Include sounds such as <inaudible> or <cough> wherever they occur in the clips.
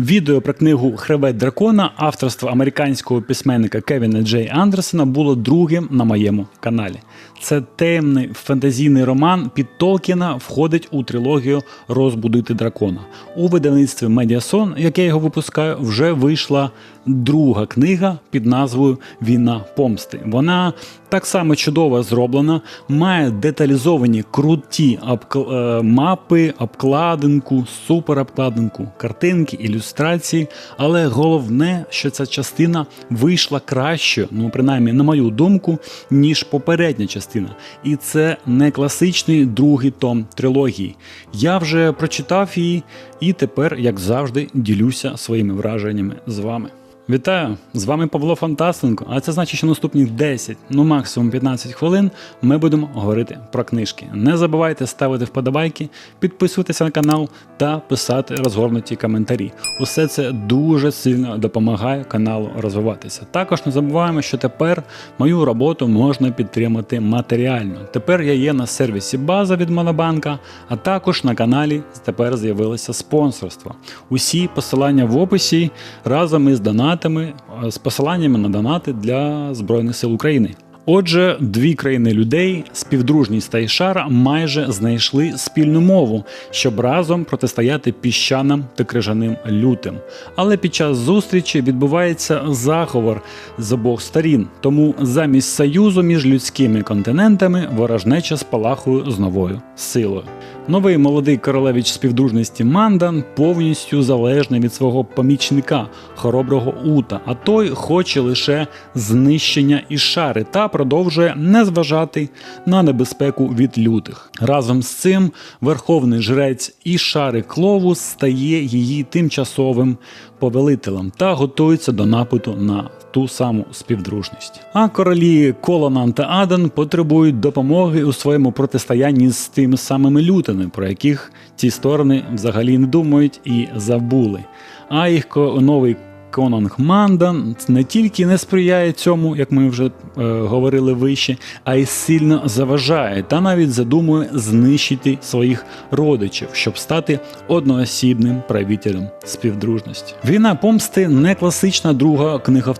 Відео про книгу Хребет дракона авторства американського письменника Кевіна Джей Андерсона було другим на моєму каналі. Це темний фантазійний роман під Толкіна входить у трилогію Розбудити дракона. У видавництві Медіасон, яке його випускаю, вже вийшла друга книга під назвою Війна помсти. Вона так само чудово зроблена, має деталізовані круті е, мапи, обкладинку, суперобкладинку, картинки, ілюстрації. Але головне, що ця частина вийшла краще, ну принаймні, на мою думку, ніж попередня частина. І це не класичний другий том трилогії. Я вже прочитав її і тепер, як завжди, ділюся своїми враженнями з вами. Вітаю! З вами Павло Фантастенко, а це значить, що наступні 10, ну максимум 15 хвилин ми будемо говорити про книжки. Не забувайте ставити вподобайки, підписуватися на канал та писати розгорнуті коментарі. Усе це дуже сильно допомагає каналу розвиватися. Також не забуваємо, що тепер мою роботу можна підтримати матеріально. Тепер я є на сервісі База від Монобанка, а також на каналі тепер з'явилося спонсорство. Усі посилання в описі разом із донатами е, з посиланнями на донати для Збройних сил України. Отже, дві країни людей, співдружність та Ішара, майже знайшли спільну мову, щоб разом протистояти піщаним та крижаним лютим. Але під час зустрічі відбувається заговор з обох сторін. Тому замість союзу між людськими континентами ворожнеча спалахує з новою силою. Новий молодий королевич співдружності Мандан повністю залежний від свого помічника, хороброго Ута, а той хоче лише знищення Ішари та продовжує не зважати на небезпеку від лютих. Разом з цим верховний жрець Ішари Кловус стає її тимчасовим повелителем та готується до напиту на ту саму співдружність. А королі Колонан та Адан потребують допомоги у своєму протистоянні з тими самими лютими, про яких ці сторони взагалі не думають і забули. А їх новий Конанг Мандан не тільки не сприяє цьому, як ми вже е, говорили вище, а й сильно заважає та навіть задумує знищити своїх родичів, щоб стати одноосібним правителем співдружності. Війна помсти не класична друга книга в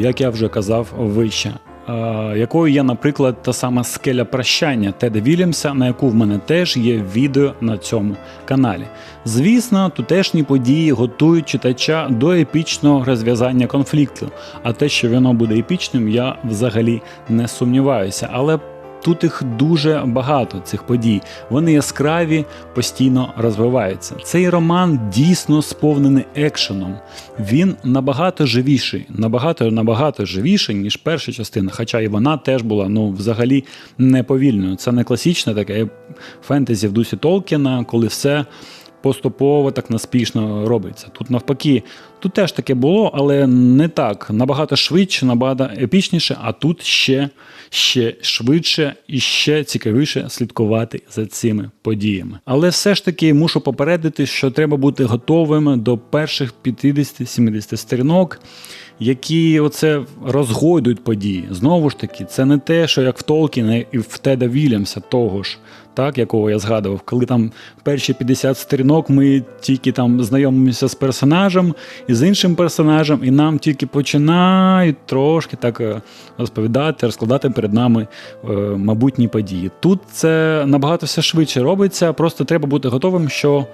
як я вже казав вище. Якою є, наприклад, та сама скеля прощання Теда Вільямса, на яку в мене теж є відео на цьому каналі. Звісно, тутешні події готують читача до епічного розв'язання конфлікту, а те, що воно буде епічним, я взагалі не сумніваюся. Але Тут їх дуже багато цих подій. Вони яскраві, постійно розвиваються. Цей роман дійсно сповнений екшеном. Він набагато живіший, набагато набагато живіший, ніж перша частина. Хоча і вона теж була ну взагалі неповільною. Це не класичне таке фентезі в дусі Толкіна, коли все. Поступово так наспішно робиться. Тут навпаки, тут теж таке було, але не так. Набагато швидше, набагато епічніше, а тут ще, ще швидше і ще цікавіше слідкувати за цими подіями. Але все ж таки мушу попередити, що треба бути готовим до перших 50-70 сторінок, які оце розгойдують події. Знову ж таки, це не те, що як в Толкіна і в Теда Вільямса того ж, так, якого я згадував, коли там перші 50 сторінок ми тільки там знайомимося з персонажем і з іншим персонажем, і нам тільки починають трошки так е, розповідати, розкладати перед нами е, мабутні події. Тут це набагато все швидше робиться, просто треба бути готовим, що.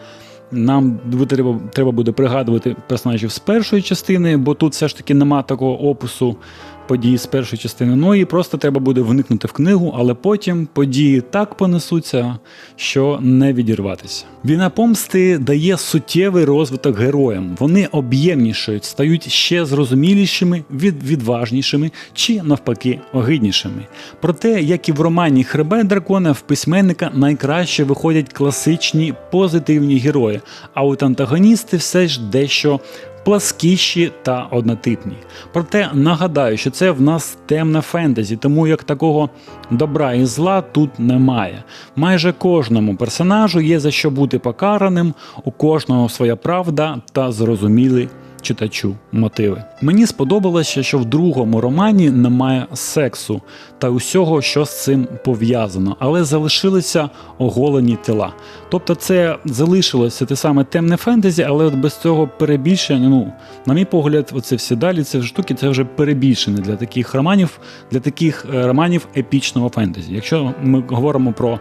Нам треба, треба буде пригадувати персонажів з першої частини, бо тут все ж таки нема такого опису подій з першої частини. Ну і просто треба буде вникнути в книгу, але потім події так понесуться, що не відірватися. Війна помсти дає суттєвий розвиток героям. Вони об'ємнішають, стають ще зрозумілішими, від, відважнішими чи навпаки огиднішими. Проте, як і в романі Хребет дракона, в письменника найкраще виходять класичні позитивні герої, а от антагоністи все ж дещо пласкіші та однотипні. Проте нагадаю, що це в нас темна фентезі, тому як такого добра і зла тут немає. Майже кожному персонажу є за що бути покараним, у кожного своя правда та зрозумілий читачу мотиви. Мені сподобалося, що в другому романі немає сексу та усього, що з цим пов'язано, але залишилися оголені тіла. Тобто, це залишилося те саме темне фентезі, але от без цього перебільшення, ну, на мій погляд, оце всі далі ці штуки це вже перебільшене для таких романів, для таких е, романів епічного фентезі. Якщо ми говоримо про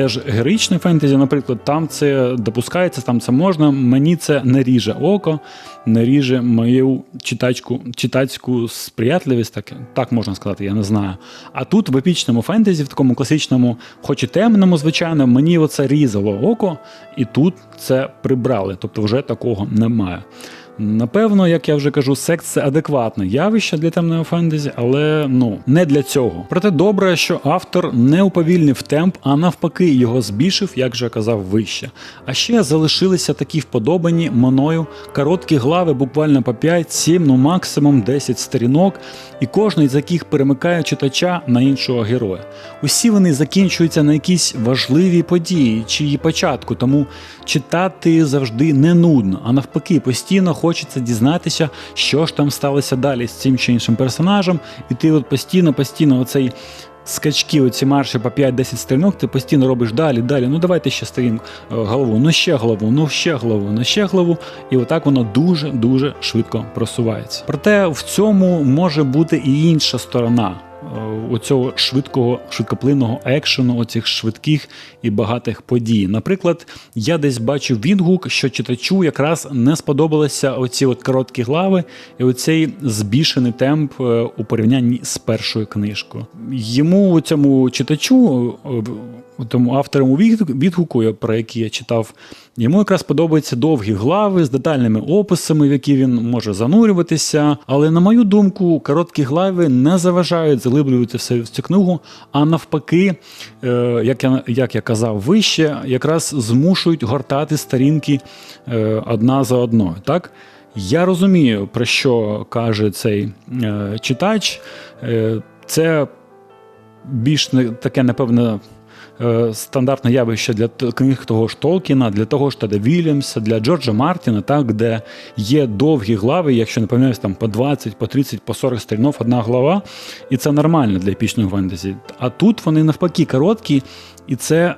теж героїчне фентезі, наприклад, там це допускається, там це можна. Мені це не ріже око, не ріже мою читачку, читацьку сприятливість, так, так можна сказати, я не знаю. А тут в епічному фентезі, в такому класичному, хоч і темному, звичайно, мені оце різало око, і тут це прибрали. Тобто вже такого немає. Напевно, як я вже кажу, секс це адекватне явище для темного фентезі, але ну не для цього. Проте добре, що автор не уповільнив темп, а навпаки, його збільшив, як же я казав, вище. А ще залишилися такі вподобані мною короткі глави, буквально по 5-7, ну максимум 10 сторінок, і кожний з яких перемикає читача на іншого героя. Усі вони закінчуються на якісь важливі події чи її початку, тому читати завжди не нудно, а навпаки, постійно хочеться дізнатися, що ж там сталося далі з цим чи іншим персонажем, і ти от постійно, постійно оцей. Скачки, оці марші по 5-10 сторінок, ти постійно робиш далі, далі. Ну давайте ще сторінку е, голову, ну ще голову, ну ще голову, ну ще голову. І отак воно дуже-дуже швидко просувається. Проте в цьому може бути і інша сторона оцього швидкого, швидкоплинного екшену, оцих швидких і багатих подій. Наприклад, я десь бачив відгук, що читачу якраз не сподобалися оці от короткі глави і оцей збільшений темп е, у порівнянні з першою книжкою. Йому цьому читачу, тому авторому відгуку, про який я читав, йому якраз подобаються довгі глави з детальними описами, в які він може занурюватися. Але на мою думку, короткі глави не заважають заглиблювати все в цю книгу, а навпаки, е, як я як я казав вище, якраз змушують гортати сторінки е, одна за одною. Так? Я розумію, про що каже цей е, читач. Це більш не таке, напевно, стандартне явище для книг того ж Толкіна, для того ж Теда Вільямса, для Джорджа Мартіна, так, де є довгі глави, якщо не помиляюсь, там по 20, по 30, по 40 сторінок одна глава, і це нормально для епічної фентезі. А тут вони навпаки короткі, і це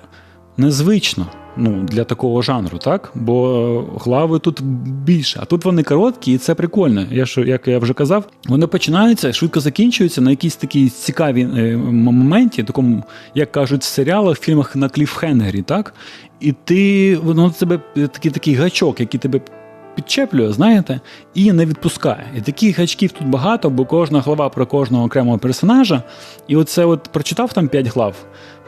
незвично ну, для такого жанру, так? Бо глави тут більше, а тут вони короткі, і це прикольно. Я ж, як я вже казав, вони починаються, швидко закінчуються на якійсь такій цікавій е, моменті, такому, як кажуть, в серіалах, в фільмах на кліфхенгері, так? І ти воно тебе такий такий гачок, який тебе. Підчеплює, знаєте, і не відпускає. І таких гачків тут багато, бо кожна глава про кожного окремого персонажа. І оце от прочитав там 5 глав,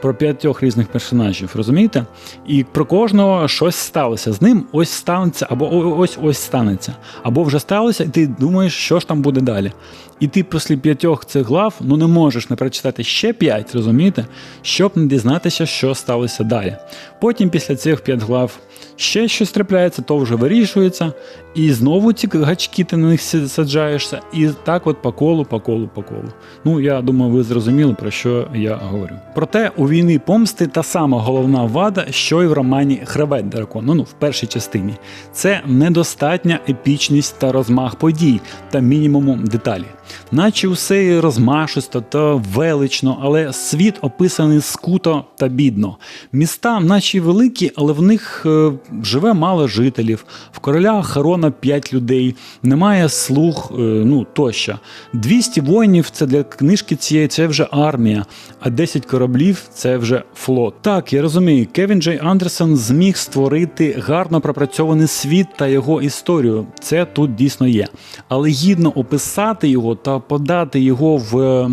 про п'ятьох різних персонажів, розумієте? І про кожного щось сталося. З ним ось станеться, або ось ось станеться, або вже сталося, і ти думаєш, що ж там буде далі. І ти після п'ятьох цих глав ну не можеш не прочитати ще п'ять, розумієте, щоб не дізнатися, що сталося далі. Потім після цих п'ять глав ще щось трапляється, то вже вирішується, і знову ці гачки ти на них саджаєшся, і так от по колу, по колу, по колу. Ну я думаю, ви зрозуміли, про що я говорю. Проте у війни помсти та сама головна вада, що й в романі Хребет дракона, ну в першій частині. Це недостатня епічність та розмах подій та мінімуму деталі. Наче усе розмашисто та велично, але світ описаний скуто та бідно. Міста, наче великі, але в них е, живе мало жителів. В короля Харона 5 людей, немає слуг, е, ну тощо. 200 воїнів це для книжки цієї це вже армія, а 10 кораблів це вже флот. Так, я розумію, Кевін Джей Андерсон зміг створити гарно пропрацьований світ та його історію. Це тут дійсно є. Але гідно описати його та подати його в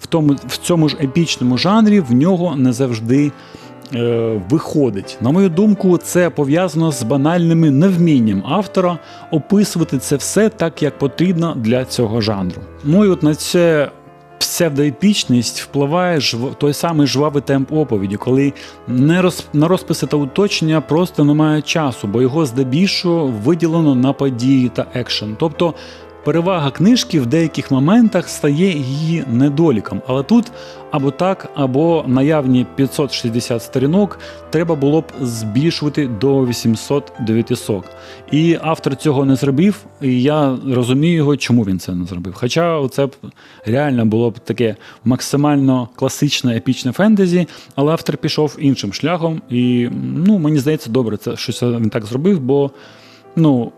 в, тому, в цьому ж епічному жанрі, в нього не завжди е, виходить. На мою думку, це пов'язано з банальним невмінням автора описувати це все так, як потрібно для цього жанру. Ну і от на це. Псевдоепічність впливає жв... той самий жвавий темп оповіді, коли не роз... на розписи та уточнення просто немає часу, бо його здебільшого виділено на події та екшен. Тобто перевага книжки в деяких моментах стає її недоліком. Але тут або так, або наявні 560 сторінок треба було б збільшувати до 800-900. І автор цього не зробив, і я розумію його, чому він це не зробив. Хоча це б реально було б таке максимально класичне епічне фентезі, але автор пішов іншим шляхом, і ну, мені здається, добре, це що це він так зробив, бо ну,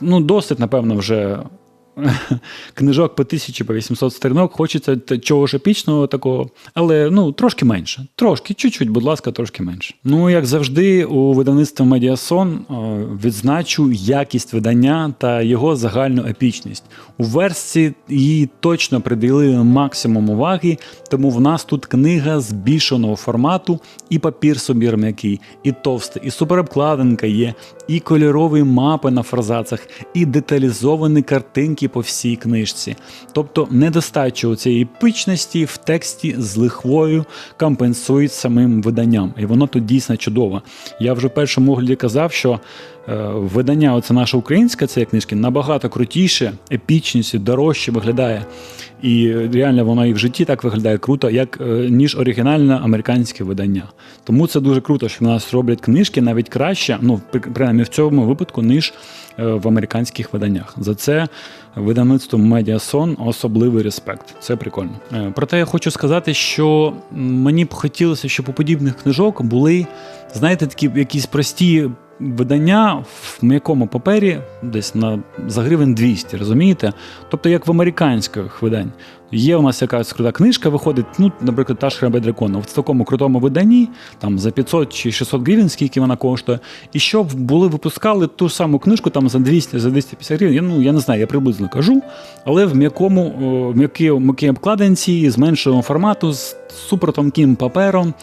ну досить, напевно, вже <laughs> книжок по тисячі, по 800 сторінок, хочеться чогось епічного такого, але ну трошки менше. Трошки, чуть-чуть, будь ласка, трошки менше. Ну, як завжди, у видавництві Медіасон е, відзначу якість видання та його загальну епічність. У версії їй точно приділили максимум уваги, тому в нас тут книга збільшеного формату, і папір собі м'який, і товстий, і суперобкладинка є, і кольорові мапи на фразацах, і деталізовані картинки по всій книжці. Тобто недостача цієї епічності в тексті з лихвою компенсують самим виданням. І воно тут дійсно чудово. Я вже в першому огляді казав, що видання, оце наша українська цієї книжки, набагато крутіше, епічніше, дорожче виглядає. І реально воно і в житті так виглядає круто, як е, ніж оригінальне американське видання. Тому це дуже круто, що в нас роблять книжки навіть краще, ну при- принаймні в цьому випадку, ніж е, в американських виданнях. За це видавництво Медіасон особливий респект. Це прикольно. Е, Проте я хочу сказати, що мені б хотілося, щоб у подібних книжок були, знаєте, такі якісь прості. Видання в м'якому папері десь на за гривень 200, розумієте? Тобто, як в американських видань. Є у нас якась крута книжка, виходить, ну, наприклад, та ж Хребет дракона. В такому крутому виданні, там за 500 чи 600 гривень, скільки вона коштує, і щоб були випускали ту саму книжку там за 200, за 250 гривень. Я, ну, я не знаю, я приблизно кажу, але в м'якому, о, м'якій, м'якій обкладинці, з меншого формату, з супертонким папером.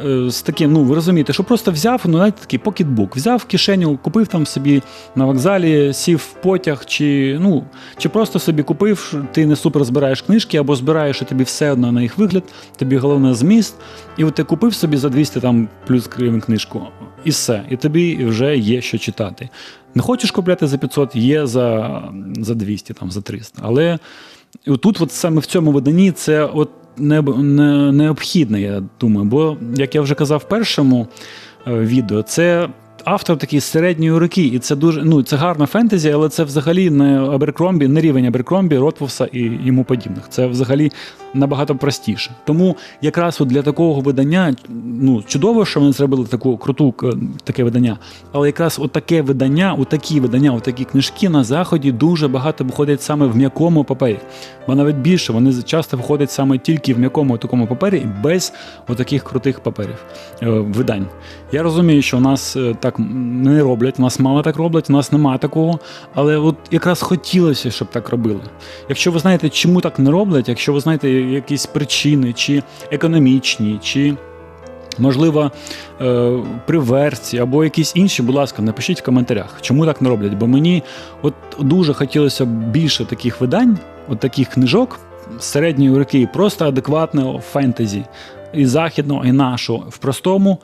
Е, З таким, ну ви розумієте, що просто взяв, ну навіть такий покетбук, взяв кишеню, купив там собі на вокзалі, сів в потяг, чи ну чи просто собі купив, ти не супер збираєш книжки, або збираєш, і тобі все одно на їх вигляд, тобі головне зміст, і от ти купив собі за 200 там плюс гривень книжку, і все, і тобі вже є що читати. Не хочеш купляти за 500, є за, за 200, там, за 300. Але тут, от саме в цьому виданні, це от не, не, необхідне, я думаю. Бо, як я вже казав в першому е, відео, це автор такий середньої руки, і це дуже ну, це гарна фентезі, але це взагалі не Аберкромбі, не рівень Аберкромбі, Ротвуса і йому подібних. Це взагалі набагато простіше. Тому якраз от для такого видання ну, чудово, що вони зробили таку круту таке видання. Але якраз от таке видання, у такі видання, у такі книжки на заході дуже багато виходять саме в м'якому папері. Бо навіть більше вони часто виходять саме тільки в м'якому такому папері без отаких крутих паперів е, видань. Я розумію, що у нас е, так не роблять, у нас мало так роблять, у нас немає такого. Але от якраз хотілося, щоб так робили. Якщо ви знаєте, чому так не роблять, якщо ви знаєте якісь причини, чи економічні, чи можливо, е, при версії або якісь інші, будь ласка, напишіть в коментарях, чому так не роблять. Бо мені от дуже хотілося більше таких видань, от таких книжок середньої руки, просто адекватного фентезі і західного, і нашого в простому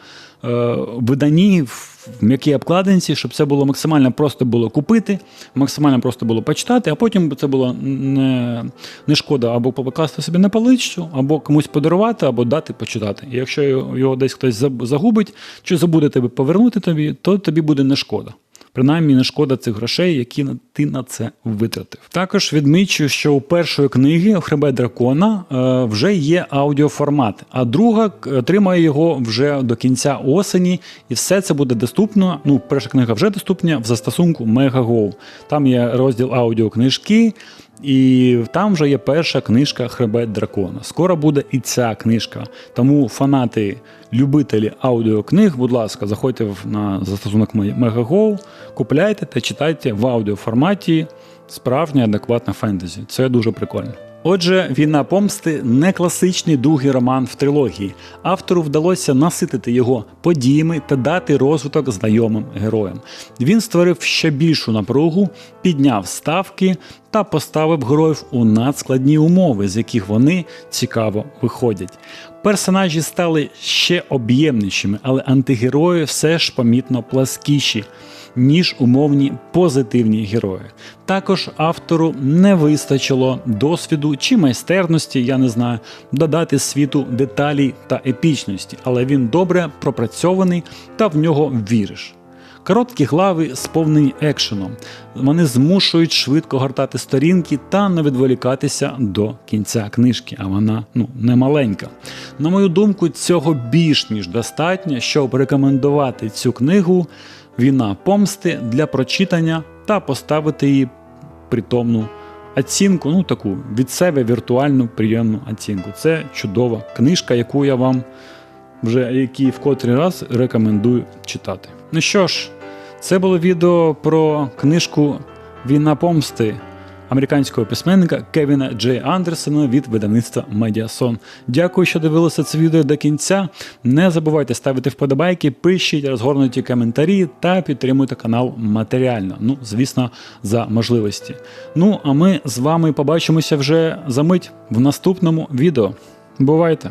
е, виданні, в м'якій обкладинці, щоб це було максимально просто було купити, максимально просто було почитати, а потім це було не, не шкода або покласти собі на паличцю, або комусь подарувати, або дати почитати. І якщо його десь хтось загубить чи забуде тебе повернути тобі, то тобі буде не шкода. Принаймні не шкода цих грошей, які ти на це витратив. Також відмічу, що у першої книги Хребет дракона е, вже є аудіоформат, а друга отримає його вже до кінця осені, і все це буде доступно. Ну, перша книга вже доступна в застосунку MegaGo. Там є розділ аудіокнижки. І там вже є перша книжка Хребет дракона. Скоро буде і ця книжка. Тому фанати, любителі аудіокниг, будь ласка, заходьте на застосунок Megago, купляйте та читайте в аудіоформаті справжнє адекватне фентезі. Це дуже прикольно. Отже, війна помсти не класичний другий роман в трилогії. Автору вдалося наситити його подіями та дати розвиток знайомим героям. Він створив ще більшу напругу, підняв ставки та поставив героїв у надскладні умови, з яких вони цікаво виходять. Персонажі стали ще об'ємнішими, але антигерої все ж помітно пласкіші. Ніж умовні позитивні герої. Також автору не вистачило досвіду чи майстерності, я не знаю, додати світу деталей та епічності, але він добре пропрацьований та в нього віриш. Короткі глави сповнені екшеном. Вони змушують швидко гортати сторінки та не відволікатися до кінця книжки, а вона ну не маленька. На мою думку, цього більш ніж достатньо, щоб рекомендувати цю книгу Війна помсти для прочитання та поставити її притомну оцінку, ну таку від себе віртуальну приємну оцінку. Це чудова книжка, яку я вам вже який в котрий раз рекомендую читати. Ну що ж, це було відео про книжку Війна помсти американського письменника Кевіна Джей Андерсона від видавництва Медіасон. Дякую, що дивилися це відео до кінця. Не забувайте ставити вподобайки, пишіть розгорнуті коментарі та підтримуйте канал матеріально. Ну, звісно, за можливості. Ну, а ми з вами побачимося вже за мить в наступному відео. Бувайте!